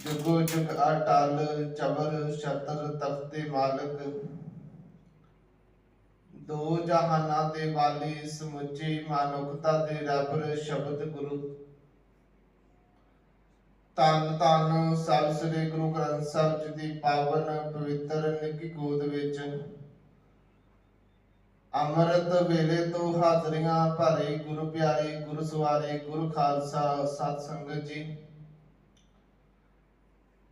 ਜੁਗੋ ਜੁਗ ਅਟਲ ਚਬਰ ਛਤਰ ਤਖਤੇ ਮਾਲਕ। ਦੋ ਜਹਾਨਾਂ ਦੇ ਵਾਲੀ ਸਮੁੱਚੀ ਮਾਨੁਖਤਾ ਦੇ ਰੱਬ ਸ਼ਬਦ ਗੁਰੂ। ਤਨ ਤਨ ਸਭ ਸ੍ਰੀ ਗੁਰੂ ਗ੍ਰੰਥ ਸਾਹਿਬ ਜੀ ਦੀ ਪਾਵਨ ਪਵਿੱਤਰ ਨਿੱਕੀ ਗੋਦ ਵਿੱਚ। ਅੰਮ੍ਰਿਤ ਵੇਲੇ ਤੋਂ ਹਾਜ਼ਰੀਆਂ ਭਰੇ ਗੁਰੂ ਪਿਆਰੇ ਗੁਰੂ ਸਵਾਰੇ ਗੁਰੂ ਖਾਲਸਾ, ਸਤ ਸੰਗਤ ਜੀ।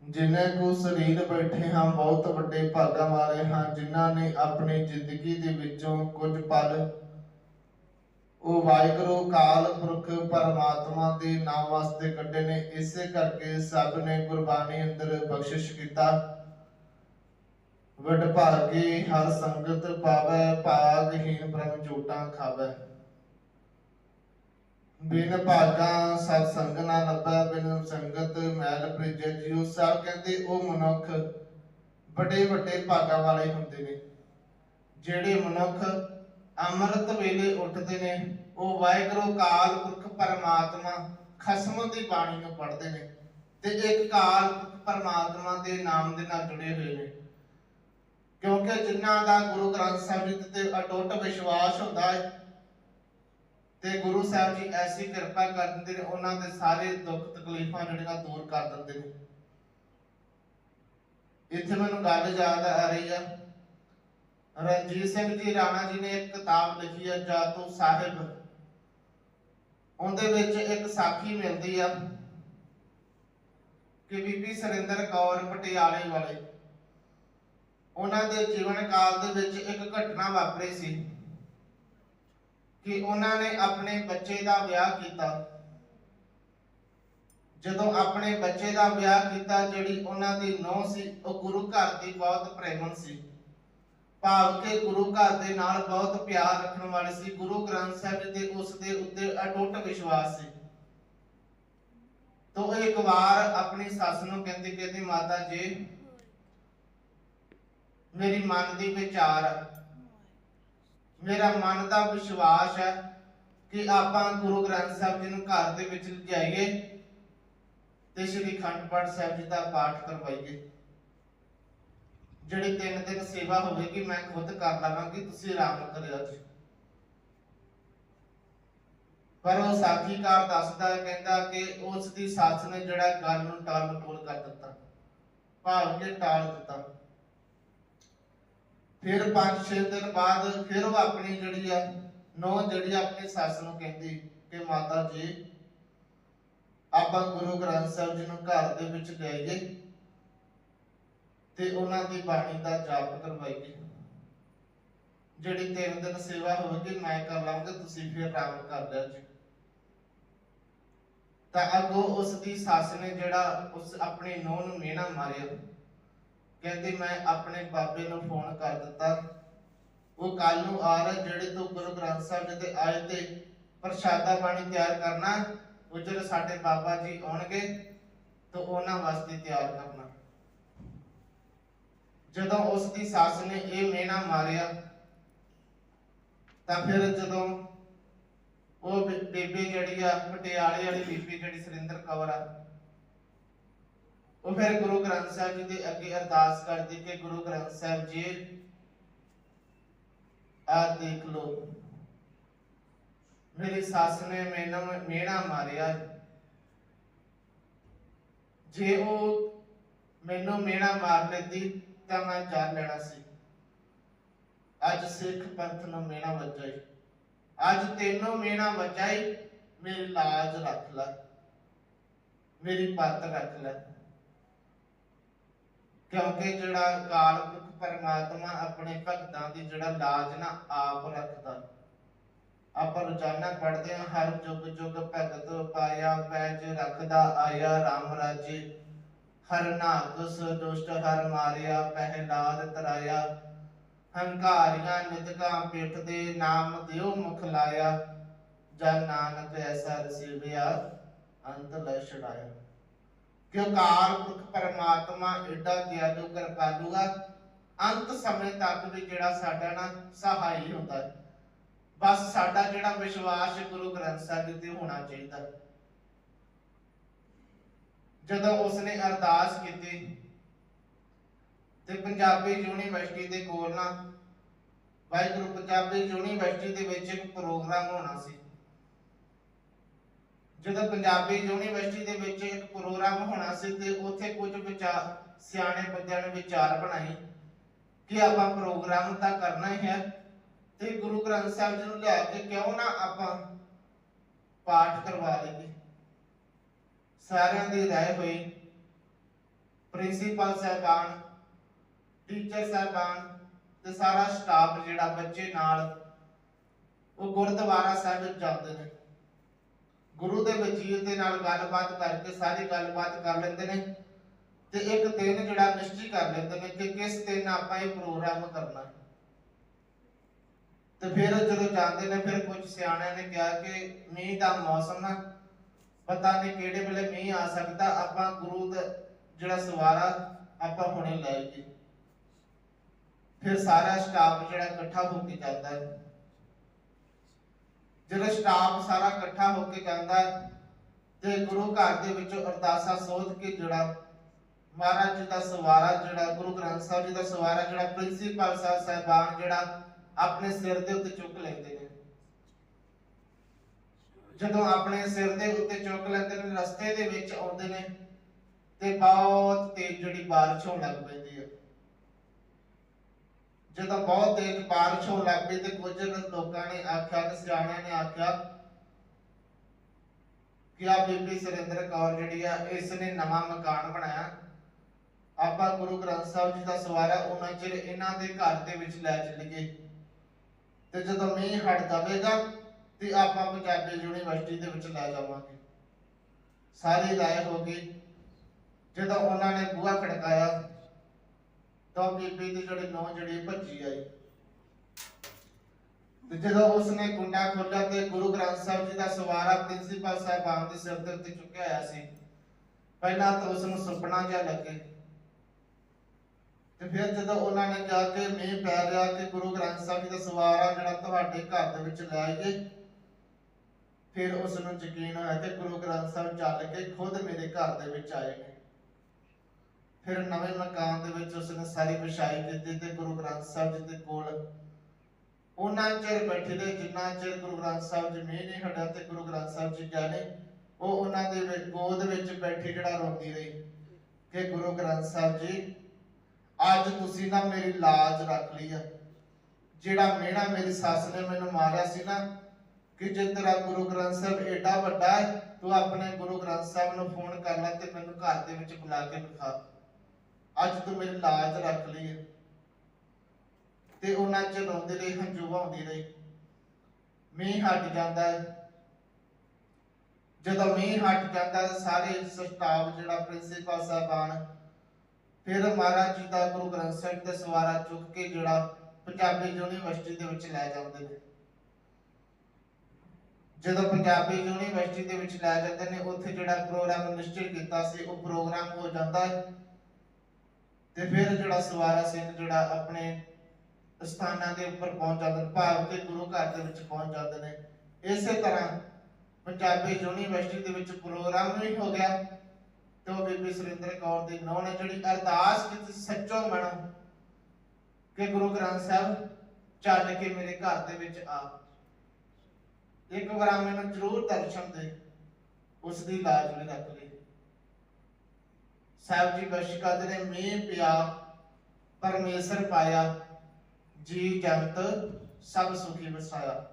ਜਿਨ੍ਹਾਂ ਕੋ ਸਰੀਰ ਬੈਠੇ ਹਾਂ, ਬਹੁਤ ਵੱਡੇ ਭਾਗਾਂ ਵਾਲੇ ਹਾਂ, ਜਿਨ੍ਹਾਂ ਨੇ ਆਪਣੀ ਜ਼ਿੰਦਗੀ ਦੇ ਵਿੱਚੋਂ ਕੁਝ ਪਲ ਉਹ ਵਾਹਿਗੁਰੂ, ਕਾਲ ਪੁਰਖ, ਪਰਮਾਤਮਾ ਦੇ ਨਾਮ ਵਾਸਤੇ ਕੱਢੇ ਨੇ। ਇਸੇ ਕਰਕੇ ਸਭ ਨੇ ਗੁਰਬਾਣੀ ਅੰਦਰ ਬਖਸ਼ਿਸ਼ ਕੀਤਾ। ਵਡ ਭਾਗੇ ਹਰ ਸੰਗਤ ਪਾਵੈ ਭਾਗਹੀਨ ਬ੍ਰਹਮ ਜੋਟਾਂ ਖਾਵੈ। ਬਿਨ ਭਾਗਾ ਸਤ ਸੰਗ ਨਾ ਲੱਭੈ, ਬਿਨ ਸੰਗਤ ਮੈਲ ਪ੍ਰਿਜੈ ਜਿਉ। ਸਭ ਕਹਿੰਦੇ ਉਹ ਮਨੁੱਖ ਵੱਡੇ ਵੱਡੇ ਭਾਗਾਂ ਵਾਲੇ ਹੁੰਦੇ ਨੇ। ਜਿਹੜੇ ਮਨੁੱਖ ਅੰਮ੍ਰਿਤ ਵੇਲੇ ਉੱਠਦੇ ਨੇ, ਉਹ ਵਾਹਿਗੁਰੂ ਕਾਲ ਪੁਰਖ ਪਰਮਾਤਮਾ ਖਸਮ ਦੀ ਬਾਣੀ ਨੂੰ ਪੜ੍ਹਦੇ ਨੇ ਤੇ ਇੱਕ ਕਾਲ ਪਰਮਾਤਮਾ ਦੇ ਨਾਮ ਦੇ ਨਾਲ ਜੁੜੇ ਹੋਏ ਨੇ। ਕਿਉਂਕਿ ਜਿਨ੍ਹਾਂ ਦਾ ਗੁਰੂ ਗ੍ਰੰਥ ਸਾਹਿਬ ਜੀ ਤੇ ਅਟੁੱਟ ਵਿਸ਼ਵਾਸ ਹੁੰਦਾ ਹੈ ਤੇ ਗੁਰੂ ਸਾਹਿਬ ਜੀ ਐਸੀ ਕਿਰਪਾ ਕਰ ਦਿੰਦੇ ਨੇ, ਉਹਨਾਂ ਦੇ ਸਾਰੇ ਦੁੱਖ ਤਕਲੀਫਾਂ ਜਿਹੜੀਆਂ ਦੂਰ ਕਰ ਦਿੰਦੇ ਨੇ। ਇੱਥੇ ਮੈਨੂੰ ਗੱਲ ਯਾਦ ਆ ਰਹੀ ਆ। ਰਣਜੀਤ ਸਿੰਘ ਜੀ ਰਾਣਾ ਜੀ ਨੇ ਇੱਕ ਕਿਤਾਬ ਲਿਖੀ ਹੈ ਜਾਤੂ ਸਾਹਿਬ। ਉਹਦੇ ਵਿੱਚ ਇੱਕ ਸਾਖੀ ਮਿਲਦੀ ਆ ਕਿ ਬੀਬੀ ਸਰਿੰਦਰ ਕੌਰ ਪਟਿਆਲੇ ਵਾਲੇ। ਉਹਨਾਂ ਦੇ ਜੀਵਨ ਕਾਲ ਦੇ ਵਿੱਚ ਇੱਕ ਘਟਨਾ ਵਾਪਰੀ ਸੀ। ਕਿ ਉਹਨਾਂ ਨੇ ਆਪਣੇ ਬੱਚੇ ਦਾ ਵਿਆਹ ਕੀਤਾ। ਜਦੋਂ ਆਪਣੇ ਬੱਚੇ ਦਾ ਵਿਆਹ ਕੀਤਾ, ਜਿਹੜੀ ਉਹਨਾਂ ਦੀ ਨੂੰਹ ਸੀ, ਉਹ ਗੁਰੂ ਘਰ ਦੀ ਬਹੁਤ ਪ੍ਰੇਮਨ ਸੀ। ਭਾਵ ਕਿ ਗੁਰੂ ਘਰ ਦੇ ਨਾਲ ਬਹੁਤ ਪਿਆਰ ਰੱਖਣ ਵਾਲੀ ਸੀ। ਗੁਰੂ ਗ੍ਰੰਥ ਸਾਹਿਬ ਦੇ ਉਸ ਦੇ ਉੱਤੇ ਅਟੁੱਟ ਵਿਸ਼ਵਾਸ ਸੀ। ਤੋ ਇੱਕ ਵਾਰ ਆਪਣੀ ਸੱਸ ਨੂੰ ਕਹਿੰਦੀ ਕਹਿੰਦੀ, ਮਾਤਾ ਜੀ, ਮੇਰੀ ਮਨ ਦੀ ਵਿਚਾਰ ਮੇਰਾ ਮਨ ਦਾ ਵਿਸ਼ਵਾਸ ਹੈ ਕਿ ਆਪਾਂ ਗੁਰੂ ਗ੍ਰੰਥ ਸਾਹਿਬ ਜੀ ਨੂੰ ਘਰ ਦੇ ਵਿੱਚ ਲਿਜਾਈਏ ਤੇ ਸ੍ਰੀ ਅਖੰਡ ਪਾਠ ਸਾਹਿਬ ਜੀ ਦਾ ਪਾਠ ਕਰਵਾਈਏ। ਜਿਹੜੀ ਤਿੰਨ ਦਿਨ ਸੇਵਾ ਹੋਵੇਗੀ, ਮੈਂ ਖੁਦ ਕਰ ਲਵਾਂਗੀ, ਤੁਸੀਂ ਆਰਾਮ ਕਰਿਓ ਜੀ। ਪਰ ਉਹ ਸਾਖੀਕਾਰ ਦੱਸਦਾ, ਕਹਿੰਦਾ ਕਿ ਉਸ ਦੀ ਸੱਸ ਨੇ ਜਿਹੜਾ ਗੱਲ ਨੂੰ ਟਾਲ ਮਟੋਲ ਕਰ ਦਿੱਤਾ। ਭਾਵ ਕਿ ਟਾਲ ਦਿੱਤਾ। ਫਿਰ 5-6 ਦਿਨ ਬਾਅਦ ਫਿਰ ਉਹ ਆਪਣੀ ਜਿਹੜੀ ਆ, ਨੌ ਜਿਹੜੀ ਆਪਣੀ ਸੱਸ ਨੂੰ ਕਹਿੰਦੀ ਕਿ ਮਾਤਾ ਜੀ, ਆਪਾਂ ਗੁਰੂ ਗ੍ਰੰਥ ਸਾਹਿਬ ਜੀ ਨੂੰ ਘਰ ਦੇ ਵਿੱਚ ਲਿਆਈਏ ਤੇ ਉਹਨਾਂ ਦੀ ਬਾਣੀ ਦਾ ਜਾਪ ਕਰਵਾਈਏ। ਜਿਹੜੀ ਤਿੰਨ ਦਿਨ ਸੇਵਾ ਹੋਵੇਗੀ, ਮੈਂ ਕਰ ਲਾਂਗਾ, ਤੁਸੀਂ ਫਿਰ ਆਰਾਮ ਕਰ ਲਿਆ ਜੀ। ਤਾਂ ਅੱਗੋਂ ਉਸ ਦੀ ਸੱਸ ਨੇ ਜਿਹੜਾ ਉਸ ਆਪਣੀ ਨੂੰਹ ਨੂੰ ਮਿਹਣਾ ਮਾਰਿਆ। ਕਹਿੰਦੀ ਮੈਂ ਆਪਣੇ ਬਾਬੇ ਨੂੰ ਫੋਨ ਕਰ ਦਿੱਤਾ। ਉਹ ਕੱਲ ਨੂੰ ਆ ਰਿਹਾ, ਜਿਹੜੇ ਤੋਂ ਗੁਰੂ ਗ੍ਰੰਥ ਸਾਹਿਬ ਜੀ ਦੇ ਆਏ ਤੇ ਪ੍ਰਸ਼ਾਦਾ ਪਾਣੀ ਤਿਆਰ ਕਰਨਾ, ਉਹ ਜਿਹੜੇ ਸਾਡੇ ਬਾਬਾ ਜੀ ਆਉਣਗੇ, ਤਾਂ ਉਹਨਾਂ ਵਾਸਤੇ ਤਿਆਰ ਕਰਨਾ। ਜਦੋਂ ਉਸ ਦੀ ਸੱਸ ਨੇ ਇਹ ਮੇਣਾ ਮਾਰਿਆ, ਤਾਂ ਫਿਰ ਜਦੋਂ ਉਹ ਬੇ- ਬੇਬੇ ਜਿਹੜੀ ਆ, ਪਟਿਆਲੇ ਵਾਲੀ ਬੀਬੀ ਜਿਹੜੀ ਸੁਰਿੰਦਰ ਕੌਰ ਆ ਉਹ ਫਿਰ ਗੁਰੂ ਗ੍ਰੰਥ ਸਾਹਿਬ ਜੀ ਦੇ ਅੱਗੇ ਅਰਦਾਸ ਕਰਦੀ ਕਿ ਗੁਰੂ ਗ੍ਰੰਥ ਸਾਹਿਬ ਜੀ ਆ ਦੇਖ ਲੋ ਮੇਰੀ ਸੱਸ ਨੇ ਮੈਨੂੰ ਮੇਣਾ ਮਾਰਿਆ। ਜੇ ਉਹ ਮੈਨੂੰ ਮੇਣਾ ਮਾਰ ਲੈਂਦੀ ਤਾਂ ਮੈਂ ਜਾਨ ਲੈਣਾ ਸੀ। ਅੱਜ ਸਿੱਖ ਪੰਥ ਨੂੰ ਮੇਣਾ ਵੱਜਾਈ। ਅੱਜ ਤੈਨੂੰ ਮੇਣਾ ਵੱਜਾਈ, ਮੇਰੀ ਲਾਜ ਰੱਖ ਲੈ। ਮੇਰੀ ਪੱਤ ਰੱਖ ਲੈ। ਕਿਉਂਕਿ ਜਿਹੜਾ ਕਾਲ ਪੁਰਖ ਪਰਮਾਤਮਾ ਆਪਣੇ ਭਗਤਾਂ ਦੀ ਜਿਹੜਾ ਲਾਜ ਨਾ ਆਪ ਰੱਖਦਾ। ਆਪਾਂ ਰੋਜ਼ਾਨਾ ਪੜ੍ਹਦੇ ਹਾਂ, ਹਰ ਜੁਗ ਜੁਗ ਭਗਤ ਪਾਇਆ ਪੈਜ ਰੱਖਦਾ ਆਇਆ RAM ਰਾਜੇ। ਹਰ ਨਾਗਸ ਦੁਸ਼ਟ ਹਰ ਮਾਰਿਆ ਪਹਿਲਾਦ ਤਰਾਇਆ। ਹੰਕਾਰੀਆਂ ਨਿਤਕਾਂ ਪਿੱਠ ਦੇ ਨਾਮ ਦਿਓ ਮੁਖ ਲਾਇਆ। ਜਨ ਨਾਨਕ ਐਸਾ ਰਸੀਵਿਆ, ਅੰਤ ਲੈ ਛੜਾਇਆ ਕਿਉਂ ਕਾਲ ਪੁਰਖ ਪਰਮਾਤਮਾ ਏਡਾ ਦਿਆਲੂ ਕਿਰਪਾਲੂ ਆ ਅੰਤ ਸਮੇਂ ਤੱਕ ਵੀ ਜਿਹੜਾ ਸਾਡਾ ਨਾ ਸਹਾਈ ਹੁੰਦਾ ਹੈ। ਬਸ ਸਾਡਾ ਜਿਹੜਾ ਵਿਸ਼ਵਾਸ ਗੁਰੂ ਗ੍ਰੰਥ ਸਾਹਿਬ ਤੇ ਹੋਣਾ ਚਾਹੀਦਾ। ਜਦੋਂ ਉਸਨੇ ਅਰਦਾਸ ਕੀਤੀ ਤੇ ਪੰਜਾਬੀ ਯੂਨੀਵਰਸਿਟੀ ਦੇ ਕੋਲ ਨਾ ਵਾਹਿਗੁਰੂ, ਪੰਜਾਬੀ ਯੂਨੀਵਰਸਿਟੀ ਦੇ ਵਿੱਚ ਇੱਕ ਪ੍ਰੋਗਰਾਮ ਹੋਣਾ ਸੀ। ਜਦੋਂ ਪੰਜਾਬੀ ਯੂਨੀਵਰਸਿਟੀ ਦੇ ਵਿੱਚ ਇੱਕ ਪ੍ਰੋਗਰਾਮ ਹੋਣਾ ਸੀ ਤੇ ਉੱਥੇ ਕੁਝ ਵਿਚਾਰ ਸਿਆਣੇ ਬੰਦਿਆਂ ਨੇ ਵਿਚਾਰ ਬਣਾਈ ਕਿ ਆਪਾਂ ਪ੍ਰੋਗਰਾਮ ਤਾਂ ਕਰਨਾ ਹੀ ਹੈ ਤੇ ਗੁਰੂ ਗ੍ਰੰਥ ਸਾਹਿਬ ਜੀ ਨੂੰ ਲਿਆ ਕੇ ਕਿਉਂ ਨਾ ਆਪਾਂ ਪਾਠ ਕਰਵਾ ਲਈਏ। ਸਾਰਿਆਂ ਦੀ ਰਾਏ ਹੋਈ। ਪ੍ਰਿੰਸੀਪਲ ਸਾਹਿਬਾਨ, ਟੀਚਰ ਸਾਹਿਬਾਨ ਤੇ ਸਾਰਾ ਸਟਾਫ ਜਿਹੜਾ ਬੱਚੇ ਨਾਲ, ਉਹ ਗੁਰਦੁਆਰਾ ਸਾਹਿਬ ਜਾਂਦੇ ਨੇ। ਗੁਰੂ ਦੇ ਵਜ਼ੀਰ ਦੇ ਨਾਲ ਗੱਲਬਾਤ ਕਰਕੇ, ਸਾਰੀ ਗੱਲਬਾਤ ਕਰ ਲੈਂਦੇ ਨੇ ਤੇ ਇੱਕ ਦਿਨ ਜਿਹੜਾ ਨਿਸ਼ਚਿਤ ਕਰ ਲੈਂਦੇ ਨੇ ਕਿ ਕਿਸ ਦਿਨ ਆਪਾਂ ਇਹ ਪ੍ਰੋਗਰਾਮ ਕਰਨਾ। ਤੇ ਫਿਰ ਜਦੋਂ ਜਾਂਦੇ ਨੇ, ਫਿਰ ਕੁਝ ਸਿਆਣਿਆਂ ਨੇ ਕਿਹਾ ਕਿ ਮੀਂਹ ਦਾ ਮੌਸਮ ਨਾ, ਪਤਾ ਨਹੀਂ ਕਿਹੜੇ ਵੇਲੇ ਮੀਂਹ ਆ ਸਕਦਾ, ਆਪਾਂ ਗੁਰੂ ਦਾ ਜਿਹੜਾ ਸਵਾਰਾ, ਆਪਾਂ ਹੁਣੇ ਲੈ ਜੀ ਫਿਰ ਸਾਰਾ ਸਟਾਫ ਜਿਹੜਾ ਇਕੱਠਾ ਹੋ ਕੇ ਜਾਂਦਾ ਹੈ। ਜਦੋਂ ਸਟਾਫ ਸਾਰਾ ਇਕੱਠਾ ਹੋ ਕੇ ਜਾਂਦਾ ਹੈ, ਤੇ ਗੁਰੂ ਘਰ ਦੇ ਵਿੱਚੋਂ ਅਰਦਾਸਾ ਸੋਧ ਕੇ ਜਿਹੜਾ ਮਹਾਰਾਜ ਜੀ ਦਾ ਸਵਾਰਾ ਜਿਹੜਾ, ਗੁਰੂ ਗ੍ਰੰਥ ਸਾਹਿਬ ਜੀ ਦਾ ਸਵਾਰਾ ਜਿਹੜਾ ਪ੍ਰਿੰਸੀਪਲ ਸਾਹਿਬ ਸਾਹਿਬਾਨ ਜਿਹੜਾ ਆਪਣੇ ਸਿਰ ਦੇ ਉੱਤੇ ਚੁੱਕ ਲੈਂਦੇ ਨੇ। ਜਦੋਂ ਆਪਣੇ ਸਿਰ ਦੇ ਉੱਤੇ ਚੁੱਕ ਲੈਂਦੇ ਨੇ, ਰਸਤੇ ਦੇ ਵਿੱਚ ਆਉਂਦੇ ਨੇ, ਤੇ ਬਹੁਤ ਤੇਜ਼ ਜਿਹੜੀ ਬਾਰਿਸ਼ ਹੋਣ ਲੱਗ ਪੈਂਦੀ ਹੈ। ਜਦੋਂ ਬਹੁਤ ਤੇਜ਼ ਬਾਰਿਸ਼ ਹੋਣ ਲੱਗ ਪਈ ਤੇ ਕੁਝ ਲੋਕਾਂ ਨੇ ਆਖਿਆ ਤੇ ਸਿਆਣਿਆਂ ਨੇ ਆਖਿਆ ਕਿ ਆ ਬੀਬੀ ਸੁਰਿੰਦਰ ਕੌਰ ਜਿਹੜੀ ਆ ਇਸ ਨੇ ਨਵਾਂ ਮਕਾਨ ਬਣਾਇਆ। ਆਪਾਂ ਗੁਰੂ ਗ੍ਰੰਥ ਸਾਹਿਬ ਜੀ ਦਾ ਸਵਾਰਾ ਉਹਨਾਂ ਚਿਰ ਇਹਨਾਂ ਦੇ ਘਰ ਦੇ ਵਿੱਚ ਲੈ ਚੱਲੀਏ। ਤੇ ਜਦੋਂ ਮੀਂਹ ਹਟ ਜਾਵੇਗਾ ਤੇ ਆਪਾਂ ਪੰਜਾਬੀ ਯੂਨੀਵਰਸਿਟੀ ਦੇ ਵਿੱਚ ਲੈ ਜਾਵਾਂਗੇ। ਸਾਰੀ ਰਾਏ ਹੋ ਗਈ। ਜਦੋਂ ਉਹਨਾਂ ਨੇ ਬੂਹਾ ਖੜਕਾਇਆ ਤਾਂ ਬੀਬੀ ਦੀ ਜਿਹੜੀ ਨੌ ਜਿਹੜੀ ਭੱਜੀ ਆਈ ਤੇ ਜਦੋਂ ਉਸਨੇ ਕੁੰਡਾ ਖੋਲ੍ਹਿਆ ਤੇ ਗੁਰੂ ਗ੍ਰੰਥ ਸਾਹਿਬ ਜੀ ਦਾ ਸਵਾਰਾ ਪ੍ਰਿੰਸੀਪਲ ਸਾਹਿਬਾਨ ਦੇ ਸਿਰ ਦੇ ਉੱਤੇ ਚੁੱਕਿਆ ਹੋਇਆ ਸੀ, ਪਹਿਲਾਂ ਤਾਂ ਉਸ ਨੂੰ ਸੁਪਨਾ ਜਿਹਾ ਲੱਗੇ। ਤੇ ਫਿਰ ਜਦੋਂ ਉਹਨਾਂ ਨੇ ਕਿਹਾ ਕਿ ਮੀਂਹ ਪੈ ਰਿਹਾ ਕਿ ਗੁਰੂ ਗ੍ਰੰਥ ਸਾਹਿਬ ਜੀ ਦਾ ਸਵਾਰਾ ਜਿਹੜਾ ਤੁਹਾਡੇ ਘਰ ਦੇ ਵਿੱਚ ਲੈ ਆਈਏ, ਫਿਰ ਉਸ ਨੂੰ ਯਕੀਨ ਹੋਇਆ ਕਿ ਗੁਰੂ ਗ੍ਰੰਥ ਸਾਹਿਬ ਚੱਲ ਕੇ ਖੁਦ ਮੇਰੇ ਘਰ ਦੇ ਵਿੱਚ ਆਏ। ਨੇ ਫਿਰ ਨਵੇਂ ਮਕਾਨ ਦੇ ਵਿੱਚ ਉਸਨੇ ਸਾਰੀ ਵਿਛਾਈ ਕੀਤੀ ਤੇ ਗੁਰੂ ਗ੍ਰੰਥ ਸਾਹਿਬ ਜੀ ਦੇ ਕੋਲ ਉਹਨਾਂ ਚਿਰ ਬੈਠੇ ਦੇ ਜਿੰਨਾ ਚਿਰ ਗੁਰੂ ਗ੍ਰੰਥ ਸਾਹਿਬ ਜੀ ਮੀਂਹ ਨਹੀਂ ਹਟਿਆ ਤੇ ਗੁਰੂ ਗ੍ਰੰਥ ਸਾਹਿਬ ਜੀ ਜਾਣੇ ਉਹ ਉਹਨਾਂ ਦੇ ਵਿੱਚ- ਗੋਦ ਵਿੱਚ ਬੈਠੀ ਜਿਹੜਾ ਰੋਂਦੀ ਰਹੀ ਕਿ ਗੁਰੂ ਗ੍ਰੰਥ ਸਾਹਿਬ ਜੀ, ਅੱਜ ਤੁਸੀਂ ਨਾ ਮੇਰੀ ਲਾਜ ਰੱਖ ਲਈ ਆ। ਜਿਹੜਾ ਮਿਹਣਾ ਮੇਰੀ ਸੱਸ ਨੇ ਮੈਨੂੰ ਮਾਰਿਆ ਸੀ ਨਾ, ਕਿ ਜੇ ਤੇਰਾ ਗੁਰੂ ਗ੍ਰੰਥ ਸਾਹਿਬ ਏਡਾ ਵੱਡਾ ਹੈ, ਤੂੰ ਆਪਣੇ ਗੁਰੂ ਗ੍ਰੰਥ ਸਾਹਿਬ ਨੂੰ ਫੋਨ ਕਰ ਲੈ ਤੇ ਮੈਨੂੰ ਘਰ ਦੇ ਵਿੱਚ ਬੁਲਾ ਕੇ ਵਿਖਾ। ਅੱਜ ਤੂੰ ਮੇਰੀ ਲਾਜ ਰੱਖ ਲਈ ਤੇ ਉਹਨਾਂ ਚ ਰੋਂਦੇ ਰਹੇ ਹੰਝੂ ਵਹਾਉਂਦੀ ਰਹੀ। ਮੀਂਹ ਹਟ ਜਾਂਦਾ ਹੈ। ਜਦੋਂ ਮੀਂਹ ਹਟ ਜਾਂਦਾ ਹੈ, ਸਾਰੇ ਸਟਾਫ ਜਿਹੜਾ ਪ੍ਰਿੰਸੀਪਲ ਸਾਹਿਬਾਨ, ਫਿਰ ਮਹਾਰਾਜ ਜੀ ਦਾ ਗੁਰੂ ਗ੍ਰੰਥ ਸਾਹਿਬ ਦਾ ਸਵਾਰਾ ਚੁੱਕ ਕੇ ਜਿਹੜਾ ਪੰਜਾਬੀ ਯੂਨੀਵਰਸਿਟੀ ਦੇ ਵਿੱਚ ਲੈ ਜਾਂਦੇ ਨੇ। ਜਦੋਂ ਪੰਜਾਬੀ ਯੂਨੀਵਰਸਿਟੀ ਦੇ ਵਿੱਚ ਲੈ ਜਾਂਦੇ ਨੇ, ਉੱਥੇ ਜਿਹੜਾ ਪ੍ਰੋਗਰਾਮ ਨਿਸ਼ਚਿਤ ਕੀਤਾ ਸੀ, ਉਹ ਪ੍ਰੋਗਰਾਮ ਹੋ ਜਾਂਦਾ ਹੈ। ਤੇ ਫਿਰ ਜਿਹੜਾ ਸਵਾਰਾ ਸਿੰਘ ਜਿਹੜਾ ਆਪਣੇ ਸਥਾਨਾਂ ਦੇ ਉੱਪਰ ਪਹੁੰਚ ਜਾਂਦੇ ਨੇ ਭਾਵ ਕਿ ਗੁਰੂ ਘਰ ਦੇ ਵਿੱਚ ਪਹੁੰਚ ਜਾਂਦੇ ਨੇ। ਇਸੇ ਤਰ੍ਹਾਂ ਪੰਜਾਬੀ ਯੂਨੀਵਰਸਿਟੀ ਦੇ ਵਿੱਚ ਪ੍ਰੋਗਰਾਮ ਵੀ ਹੋ ਗਿਆ। ਤੇ ਉਹ ਬੀਬੀ ਸੁਰਿੰਦਰ ਕੌਰ ਦੀ ਨੌਂ ਨੇ ਜਿਹੜੀ ਅਰਦਾਸ ਕੀਤੀ ਸੱਚੋ ਮਨੋਂ ਕਿ ਗੁਰੂ ਗ੍ਰੰਥ ਸਾਹਿਬ ਚੱਲ ਕੇ ਮੇਰੇ ਘਰ ਦੇ ਵਿੱਚ ਆ। ਇੱਕ ਵਾਰ ਮੈਨੂੰ ਜ਼ਰੂਰ ਦਰਸ਼ਨ ਦੇ, ਉਸ ਦੀ ਲਾਜ ਵੀ ਰੱਖ ਲਈ। ਸਾਹਿਬ ਜੀ ਬਖਸ਼ ਕਰਦੇ ਨੇ ਮੀਂਹ ਪਿਆ, ਪਰਮੇਸ਼ਰ ਪਾਇਆ ਜੀ ਜੰਤ ਸਭ ਸੁਖੀ ਵਸਾਇਆ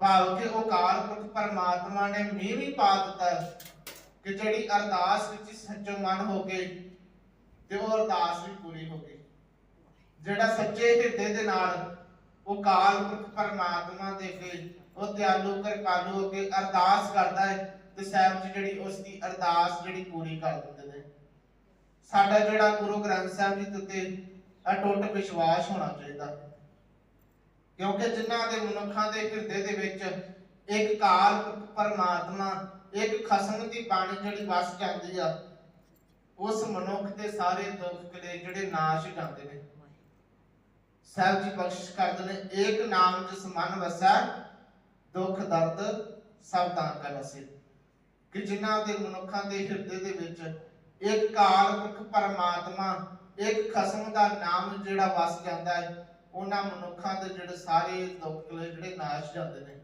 ਭਾਵ ਕਿ ਉਹ ਕਾਲ ਪੁਰਖ ਪਰਮਾਤਮਾ ਨੇ ਮੀਂਹ ਵੀ ਪਾ ਦਿੱਤਾ ਕਿ ਜਿਹੜੀ ਅਰਦਾਸ ਵਿੱਚ ਸੱਚੋ ਮਨ ਹੋ ਗਈ ਤੇ ਉਹ ਅਰਦਾਸ ਵੀ ਪੂਰੀ ਹੋ ਗਈ। ਜਿਹੜਾ ਸੱਚੇ ਹਿਰਦੇ ਦੇ ਨਾਲ ਉਹ ਕਾਲ ਪੁਰਖ ਪਰਮਾਤਮਾ ਦੇ ਕੇ ਉਹ ਦਿਆਲੂ ਕਿਰਪਾਲੂ ਹੋ ਕੇ ਅਰਦਾਸ ਕਰਦਾ ਹੈ ਤੇ ਸਾਹਿਬ ਜੀ ਜਿਹੜੀ ਉਸ ਦੀ ਅਰਦਾਸ ਜਿਹੜੀ ਪੂਰੀ ਕਰ ਦਿੰਦੇ ਨੇ। ਸਾਡਾ ਜਿਹੜਾ ਗੁਰੂ ਗ੍ਰੰਥ ਸਾਹਿਬ ਜੀ ਦੇ ਉੱਤੇ ਅਟੁੱਟ ਵਿਸ਼ਵਾਸ ਹੋਣਾ ਚਾਹੀਦਾ। ਕਿਉਂਕਿ ਜਿਨ੍ਹਾਂ ਦੇ ਮਨੁੱਖਾਂ ਦੇ ਹਿਰਦੇ ਦੇ ਵਿੱਚ ਇੱਕ ਕਾਲ ਪਰਮਾਤਮਾ, ਇੱਕ ਖਸਮ ਦੀ ਬਾਣੀ ਜਿਹੜੀ ਵਸ ਜਾਂਦੀ ਆ, ਉਸ ਮਨੁੱਖ ਦੇ ਸਾਰੇ ਦੁੱਖ ਕਲੇ ਜਿਹੜੇ ਨਾਸ਼ ਜਾਂਦੇ ਨੇ। ਸਾਹਿਬ ਜੀ ਬਖਸ਼ਿਸ਼ ਕਰਦੇ ਨੇ, ਏਕ ਨਾਮ ਜਿਸ ਮਨ ਵਸੈ, ਦੁੱਖ ਦਰਦ ਸਭ ਤਾਂ ਕਾ ਨਸੇ ਕਿ ਜਿਨ੍ਹਾਂ ਦੇ ਮਨੁੱਖਾਂ ਦੇ ਹਿਰਦੇ ਦੇ ਵਿੱਚ ਇੱਕ ਕਾਲ ਪਰਮਾਤਮਾ, ਇੱਕ ਖਸਮ ਦਾ ਨਾਮ ਜਿਹੜਾ ਵਸ ਜਾਂਦਾ ਹੈ, ਉਹਨਾਂ ਮਨੁੱਖਾਂ ਦੇ ਜਿਹੜੇ ਸਾਰੇ ਦੁੱਖ, ਜਿਹੜੇ ਨਾਸ਼ ਜਾਂਦੇ ਨੇ।